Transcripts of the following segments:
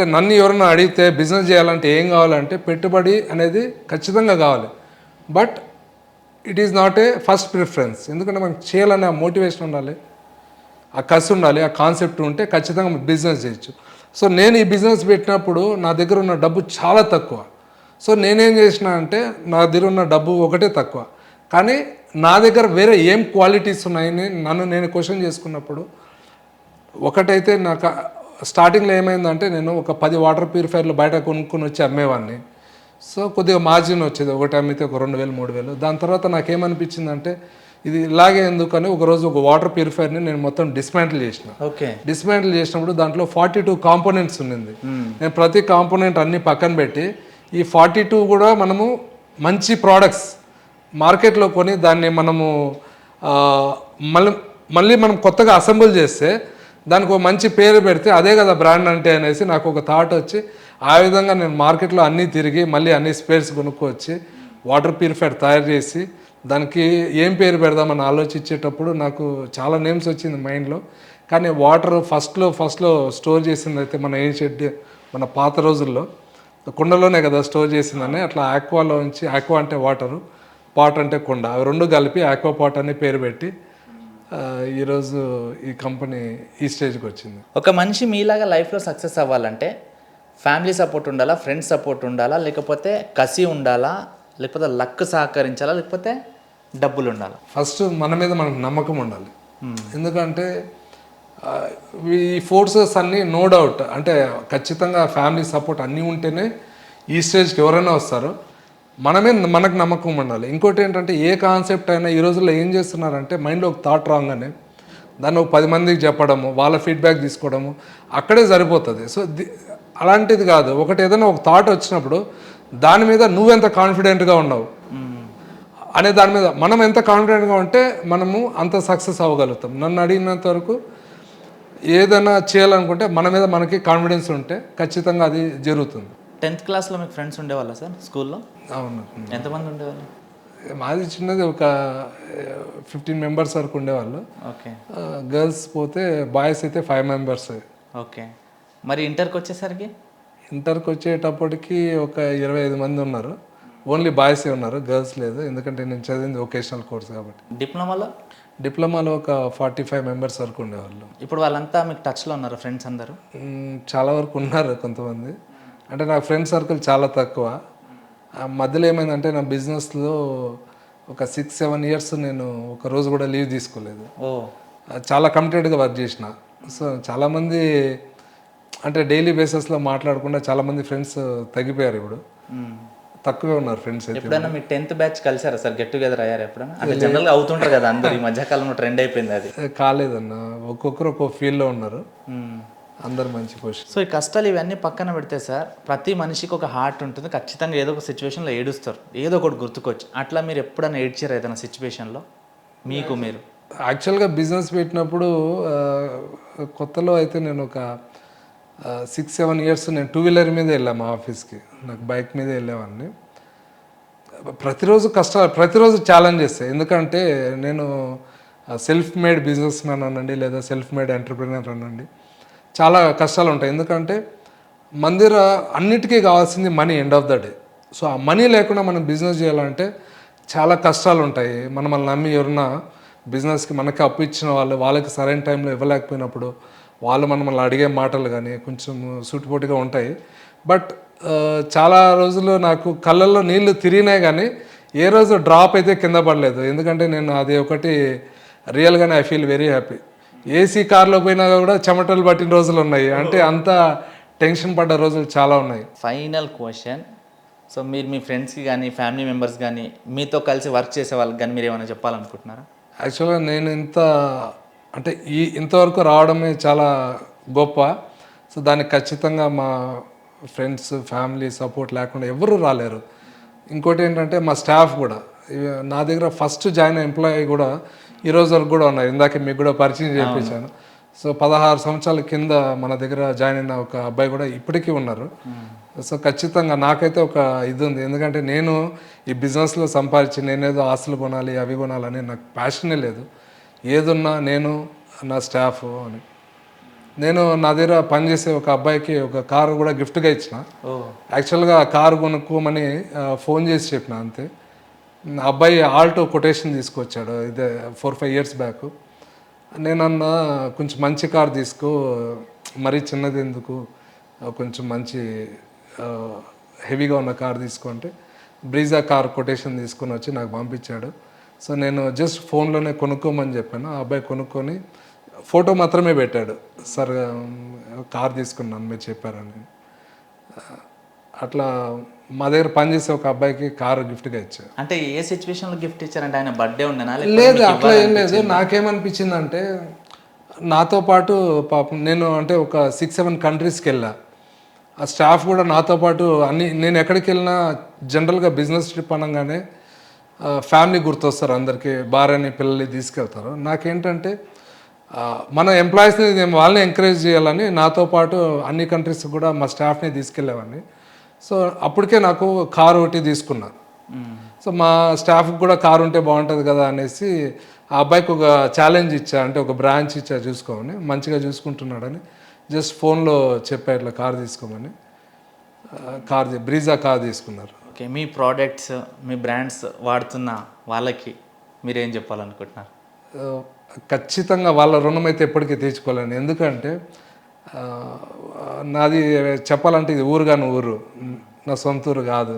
అంటే నన్ను ఎవరైనా అడిగితే బిజినెస్ చేయాలంటే ఏం కావాలంటే పెట్టుబడి అనేది ఖచ్చితంగా కావాలి. But it is not a first preference ఎందుకంటే మనకు చేయాలనే ఆ మోటివేషన్ ఉండాలి. ఆ కసి ఉండాలి ఆ కాన్సెప్ట్ ఉంటే ఖచ్చితంగా బిజినెస్ చేయొచ్చు. సో నేను ఈ బిజినెస్ పెట్టినప్పుడు నా దగ్గర ఉన్న డబ్బు చాలా తక్కువ. సో నేనేం చేసిన అంటే నా దగ్గర ఉన్న డబ్బు ఒకటే తక్కువ. కానీ నా దగ్గర వేరే ఏం క్వాలిటీస్ ఉన్నాయని నన్ను నేను క్వశ్చన్ చేసుకున్నప్పుడు ఒకటైతే నాకు స్టార్టింగ్లో ఏమైందంటే నేను ఒక పది వాటర్ ప్యూరిఫైర్లు బయట కొనుక్కొని వచ్చి అమ్మేవాడిని సో కొద్దిగా మార్జిన్ వచ్చేది ఒకటి అమ్మితే ఒక రెండు వేలు మూడు వేలు. దాని తర్వాత నాకేమనిపించిందంటే ఇది ఇలాగే ఎందుకని ఒకరోజు ఒక వాటర్ ప్యూరిఫైర్ని నేను మొత్తం డిస్మాంటిల్ చేసిన. ఓకే. డిస్మాంటిల్ చేసినప్పుడు దాంట్లో ఫార్టీ టూ కాంపోనెంట్స్ ఉన్నింది. నేను ప్రతి కాంపోనెంట్ అన్ని పక్కన పెట్టి ఈ ఫార్టీ టూ కూడా మనము మంచి ప్రోడక్ట్స్ మార్కెట్లో కొని దాన్ని మనము మళ్ళీ మళ్ళీ మనం కొత్తగా అసెంబుల్ చేస్తే దానికి ఒక మంచి పేరు పెడితే అదే కదా బ్రాండ్ అంటే అనేసి నాకు ఒక థాట్ వచ్చి ఆ విధంగా నేను మార్కెట్లో అన్నీ తిరిగి మళ్ళీ అన్ని స్పేర్స్ కొనుక్కొచ్చి వాటర్ ప్యూరిఫైర్ తయారు చేసి దానికి ఏం పేరు పెడదామని ఆలోచించేటప్పుడు నాకు చాలా నేమ్స్ వచ్చింది మైండ్లో కానీ వాటర్ ఫస్ట్లో ఫస్ట్లో స్టోర్ చేసింది అయితే మన ఏం మన పాత రోజుల్లో. కుండలోనే కదా స్టోర్ చేసిందని అట్లా ఆక్వాలో ఉంచి ఆక్వా అంటే వాటరు పాట్ అంటే కుండ అవి రెండు కలిపి ఆక్వా పాట్ అనే పేరు పెట్టి ఈరోజు ఈ కంపెనీ ఈ స్టేజ్కి వచ్చింది. ఒక మనిషి మీలాగా లైఫ్లో సక్సెస్ అవ్వాలంటే ఫ్యామిలీ సపోర్ట్ ఉండాలా ఫ్రెండ్స్ సపోర్ట్ ఉండాలా లేకపోతే కసి ఉండాలా లేకపోతే లక్ సహకరించాలా లేకపోతే డబ్బులు ఉండాలా? ఫస్ట్ మన మీద మనకు నమ్మకం ఉండాలి. ఎందుకంటే ఈ ఫోర్సెస్ అన్నీ నో డౌట్. అంటే ఖచ్చితంగా ఫ్యామిలీ సపోర్ట్ అన్నీ ఉంటేనే ఈ స్టేజ్కి ఎవరైనా వస్తారు. మనమే మనకు నమ్మకం ఉండాలి. ఇంకోటి ఏంటంటే ఏ కాన్సెప్ట్ అయినా ఈ రోజుల్లో ఏం చేస్తున్నారంటే మైండ్లో ఒక థాట్ రాగానే దాన్ని ఒక పది మందికి చెప్పడము వాళ్ళ ఫీడ్బ్యాక్ తీసుకోవడము అక్కడే సరిపోతుంది. సో ది- అలాంటిది కాదు. ఒకటి ఏదైనా ఒక థాట్ వచ్చినప్పుడు దాని మీద నువ్వెంత కాన్ఫిడెంట్గా ఉన్నావు? అనే దాని మీద మనం ఎంత కాన్ఫిడెంట్గా ఉంటే మనము అంత సక్సెస్ అవ్వగలుగుతాం. నన్ను అడిగినంత వరకు ఏదైనా చేయాలనుకుంటే మన మీద మనకి కాన్ఫిడెన్స్ ఉంటే ఖచ్చితంగా అది జరుగుతుంది. టెన్త్ క్లాస్లో మీకు ఫ్రెండ్స్ ఉండేవాళ్ళా సార్ స్కూల్లో? అవును. ఎంతమంది ఉండేవాళ్ళు? మాది చిన్నది ఒక ఫిఫ్టీన్ మెంబర్స్ వరకు ఉండేవాళ్ళు. ఓకే. గర్ల్స్ పోతే బాయ్స్ అయితే ఫైవ్ మెంబర్స్. ఓకే. మరి ఇంటర్కి వచ్చేసరికి? ఇంటర్కి వచ్చేటప్పటికి ఒక ఇరవై ఐదు మంది ఉన్నారు. ఓన్లీ బాయ్సే ఉన్నారు గర్ల్స్ లేదు. ఎందుకంటే నేను చదివింది వొకేషనల్ కోర్స్ కాబట్టి. డిప్లొమాలో? డిప్లొమాలో ఒక ఫార్టీ ఫైవ్ మెంబర్స్ వరకు ఉండేవాళ్ళు. ఇప్పుడు వాళ్ళంతా మీకు టచ్లో ఉన్నారు ఫ్రెండ్స్ అందరూ? చాలా వరకు ఉన్నారు కొంతమంది. అంటే నా ఫ్రెండ్ సర్కిల్ చాలా తక్కువ. మధ్యలో ఏమైందంటే నా బిజినెస్లో ఒక సిక్స్ సెవెన్ ఇయర్స్ నేను ఒక రోజు కూడా లీవ్ తీసుకోలేదు. చాలా కమిటెడ్గా వర్క్ చేసిన. సో చాలామంది అంటే డైలీ బేసిస్లో మాట్లాడకుండా చాలామంది ఫ్రెండ్స్ తగ్గిపోయారు ఇప్పుడు. తక్కువే ఉన్నారు ఫ్రెండ్స్ ఎప్పుడైనా మీ టెన్త్ బ్యాచ్ కలిసారా సార్? గెట్ టుగెదర్ అయ్యారు ఎప్పుడైనా? అంటే జనరల్గా అవుతుంటారు కదా అందరు ఈ మధ్యకాలంలో ట్రెండ్ అయిపోయింది అది. కాలేదన్న. ఒక్కొక్కరు ఒక్కొక్క ఫీల్డ్లో ఉన్నారు. అందరు మంచి పొజిషన్ సో ఈ కష్టాలు ఇవన్నీ పక్కన పెడితే సార్ ప్రతి మనిషికి ఒక హార్ట్ ఉంటుంది. ఖచ్చితంగా ఏదో ఒక సిచ్యువేషన్లో ఏడుస్తారు. ఏదో ఒకటి గుర్తుకొచ్చి. అట్లా మీరు ఎప్పుడైనా ఏడ్చారు ఏదైనా సిచ్యువేషన్లో మీకు మీరు? యాక్చువల్గా బిజినెస్ పెట్టినప్పుడు కొత్తలో అయితే నేను ఒక సిక్స్ సెవెన్ ఇయర్స్ నేను టూ వీలర్ మీద వెళ్ళాను మా ఆఫీస్కి నాకు బైక్ మీద వెళ్ళేవాడిని. ప్రతిరోజు కష్టాలు ప్రతిరోజు ఛాలెంజెస్ ఎందుకంటే నేను సెల్ఫ్ మేడ్ బిజినెస్ మ్యాన్ అనండి లేదా సెల్ఫ్ మేడ్ ఎంటర్ప్రినర్ అనండి. చాలా కష్టాలు ఉంటాయి ఎందుకంటే మందిర అన్నిటికీ కావాల్సింది money end of the day so ఆ మనీ లేకుండా మనం బిజినెస్ చేయాలంటే చాలా కష్టాలు ఉంటాయి మనం మనల్ని నమ్మి ఎవరన్నా బిజినెస్కి మనకి అప్పు ఇచ్చిన వాళ్ళు వాళ్ళకి సరైన టైంలో ఇవ్వలేకపోయినప్పుడు వాళ్ళు మనల్ని అడిగే మాటలు కానీ కొంచెం సూటిపోటుగా ఉంటాయి. బట్ చాలా రోజులు నాకు కళ్ళల్లో నీళ్ళు తిరిగినాయి కానీ ఏ రోజు డ్రాప్ అయితే కింద పడలేదు. ఎందుకంటే నేను అది ఒకటి రియల్గానే I feel very happy. AC కార్లో పోయినా కూడా చెమటలు పట్టిన రోజులు ఉన్నాయి. అంటే అంత టెన్షన్ పడ్డ రోజులు చాలా ఉన్నాయి. ఫైనల్ క్వశ్చన్ సో మీరు మీ ఫ్రెండ్స్కి కానీ ఫ్యామిలీ మెంబర్స్ కానీ మీతో కలిసి వర్క్ చేసే వాళ్ళకి కానీ మీరు ఏమైనా చెప్పాలనుకుంటున్నారా? యాక్చువల్గా నేను ఇంత అంటే ఈ ఇంతవరకు రావడమే చాలా గొప్ప. సో దానికి ఖచ్చితంగా మా ఫ్రెండ్స్ ఫ్యామిలీ సపోర్ట్ లేకుండా ఎవరు రాలేరు. ఇంకోటి ఏంటంటే మా స్టాఫ్ కూడా. నా దగ్గర ఫస్ట్ జాయిన్ ఎంప్లాయీ కూడా ఈ రోజు వరకు కూడా ఉన్నారు ఇందాక మీకు కూడా పరిచయం చేయించాను. సో పదహారు సంవత్సరాల కింద మన దగ్గర జాయిన్ అయిన ఒక అబ్బాయి కూడా ఇప్పటికీ ఉన్నారు. సో ఖచ్చితంగా నాకైతే ఒక ఇది ఉంది. ఎందుకంటే నేను ఈ బిజినెస్లో సంపాదించి నేనేదో ఆస్తులు కొనాలి అవి కొనాలని నాకు ప్యాషనే లేదు. ఏదున్నా నేను నా స్టాఫ్ అని. నేను నా దగ్గర పనిచేసే ఒక అబ్బాయికి ఒక కారు కూడా గిఫ్ట్గా ఇచ్చిన. యాక్చువల్గా కారు కొనుక్కోమని ఫోన్ చేసి చెప్పిన అంతే. అబ్బాయి ఆల్టో కొటేషన్ తీసుకొచ్చాడు ఇదే ఫోర్ ఫైవ్ ఇయర్స్ బ్యాక్ నేనన్నా కొంచెం మంచి కార్ తీసుకో మరీ చిన్నది ఎందుకు కొంచెం మంచి హెవీగా ఉన్న కార్ తీసుకుంటే బ్రీజా కార్ కొటేషన్ తీసుకొని వచ్చి నాకు పంపించాడు. సో నేను జస్ట్ ఫోన్లోనే కొనుక్కోమని చెప్పాను. ఆ అబ్బాయి కొనుక్కొని ఫోటో మాత్రమే పెట్టాడు. సార్ కార్ తీసుకున్నాను మీరు చెప్పారని. అట్లా మా దగ్గర పనిచేసే ఒక అబ్బాయికి కారు గిఫ్ట్గా ఇచ్చారు. అంటే ఏ సిచ్యువేషన్లో గిఫ్ట్ ఇచ్చారంటే ఆయన బర్త్డే ఉండేనా లేదు అట్లా ఏం లేదు? నాకేమనిపించింది అంటే నాతో పాటు పాపం నేను అంటే ఒక సిక్స్ సెవెన్ కంట్రీస్కి వెళ్ళా. ఆ స్టాఫ్ కూడా నాతో పాటు అన్ని నేను ఎక్కడికి వెళ్ళినా జనరల్గా బిజినెస్ ట్రిప్ అనగానే ఫ్యామిలీ గుర్తొస్తారు అందరికీ. భార్యని పిల్లల్ని తీసుకెళ్తారు. నాకేంటంటే మన ఎంప్లాయీస్ని వాళ్ళని ఎంకరేజ్ చేయాలని నాతో పాటు అన్ని కంట్రీస్ కూడా మా స్టాఫ్ని తీసుకెళ్ళేవాడిని. సో అప్పటికే నాకు కారు ఒకటి తీసుకున్నారు. సో మా స్టాఫ్కి కూడా కారు ఉంటే బాగుంటుంది కదా అనేసి ఆ అబ్బాయికి ఒక ఛాలెంజ్ ఇచ్చా అంటే ఒక బ్రాంచ్ ఇచ్చా చూసుకోమని మంచిగా చూసుకుంటున్నాడని జస్ట్ ఫోన్లో చెప్పా ఇట్లా కార్ తీసుకోమని. కార్ బ్రీజా కార్ తీసుకున్నారు. ఓకే మీ ప్రోడక్ట్స్ మీ బ్రాండ్స్ వాడుతున్న వాళ్ళకి మీరేం చెప్పాలనుకుంటున్నారు? ఖచ్చితంగా వాళ్ళ రుణం అయితే ఎప్పటికీ తీర్చుకోలేను. ఎందుకంటే నాది చెప్పాలంటే ఇది ఊరు కాని ఊరు. నా సొంత ఊరు కాదు.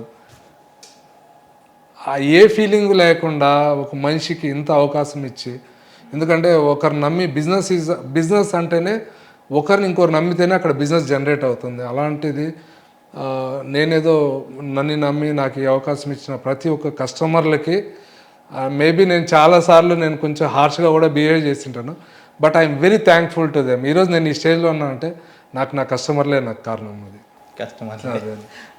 ఏ ఫీలింగ్ లేకుండా ఒక మనిషికి ఇంత అవకాశం ఇచ్చి ఎందుకంటే ఒకరు నమ్మి బిజినెస్ ఈజ్ బిజినెస్ అంటేనే ఒకరిని ఇంకొకరు నమ్మితేనే అక్కడ బిజినెస్ జనరేట్ అవుతుంది. అలాంటిది నేనేదో నన్ను నమ్మి నాకు ఈ అవకాశం ఇచ్చిన ప్రతి ఒక్క కస్టమర్లకి మేబీ నేను చాలాసార్లు నేను కొంచెం హార్ష్గా కూడా behave చేసింటాను but I'm very thankful to them ఈరోజు నేను ఈ స్టేజ్లో ఉన్నా అంటే నాకు నా కస్టమర్లే నాకు కారణం అది. కస్టమర్